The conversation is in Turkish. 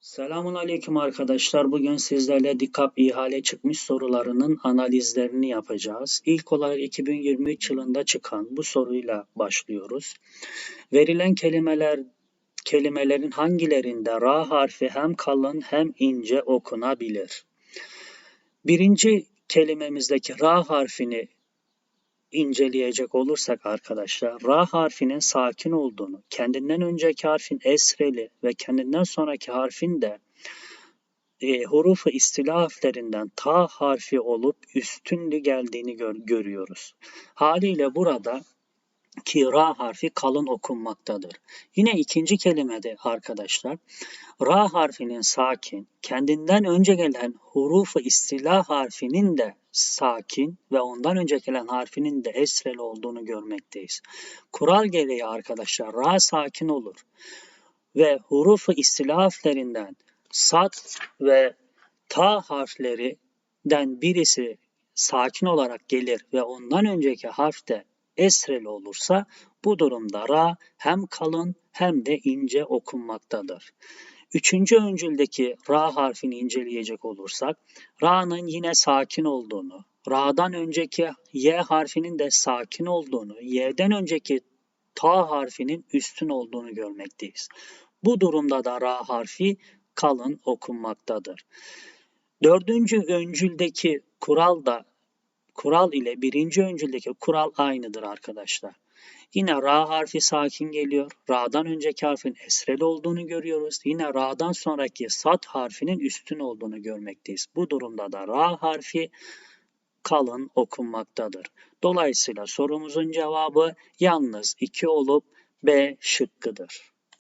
Selamun Aleyküm arkadaşlar. Bugün sizlerle DİKAP ihale çıkmış sorularının analizlerini yapacağız. İlk olarak 2023 yılında çıkan bu soruyla başlıyoruz. Verilen kelimeler kelimelerin hangilerinde ra harfi hem kalın hem ince okunabilir? Birinci kelimemizdeki ra harfini inceleyecek olursak arkadaşlar ra harfinin sakin olduğunu, kendinden önceki harfin esreli ve kendinden sonraki harfin de e, hurufu istila harflerinden ta harfi olup üstünlü geldiğini gör, görüyoruz. Haliyle burada ki ra harfi kalın okunmaktadır. Yine ikinci kelimede arkadaşlar ra harfinin sakin, kendinden önce gelen hurufu istila harfinin de sakin ve ondan önce gelen harfinin de esrel olduğunu görmekteyiz. Kural gereği arkadaşlar ra sakin olur ve hurufu istila harflerinden sat ve ta harflerinden birisi sakin olarak gelir ve ondan önceki harf de esreli olursa bu durumda ra hem kalın hem de ince okunmaktadır. Üçüncü öncüldeki ra harfini inceleyecek olursak ra'nın yine sakin olduğunu, ra'dan önceki y harfinin de sakin olduğunu, y'den önceki ta harfinin üstün olduğunu görmekteyiz. Bu durumda da ra harfi kalın okunmaktadır. Dördüncü öncüldeki kural da kural ile birinci öncüldeki kural aynıdır arkadaşlar. Yine ra harfi sakin geliyor. Ra'dan önceki harfin esreli olduğunu görüyoruz. Yine ra'dan sonraki sat harfinin üstün olduğunu görmekteyiz. Bu durumda da ra harfi kalın okunmaktadır. Dolayısıyla sorumuzun cevabı yalnız 2 olup B şıkkıdır.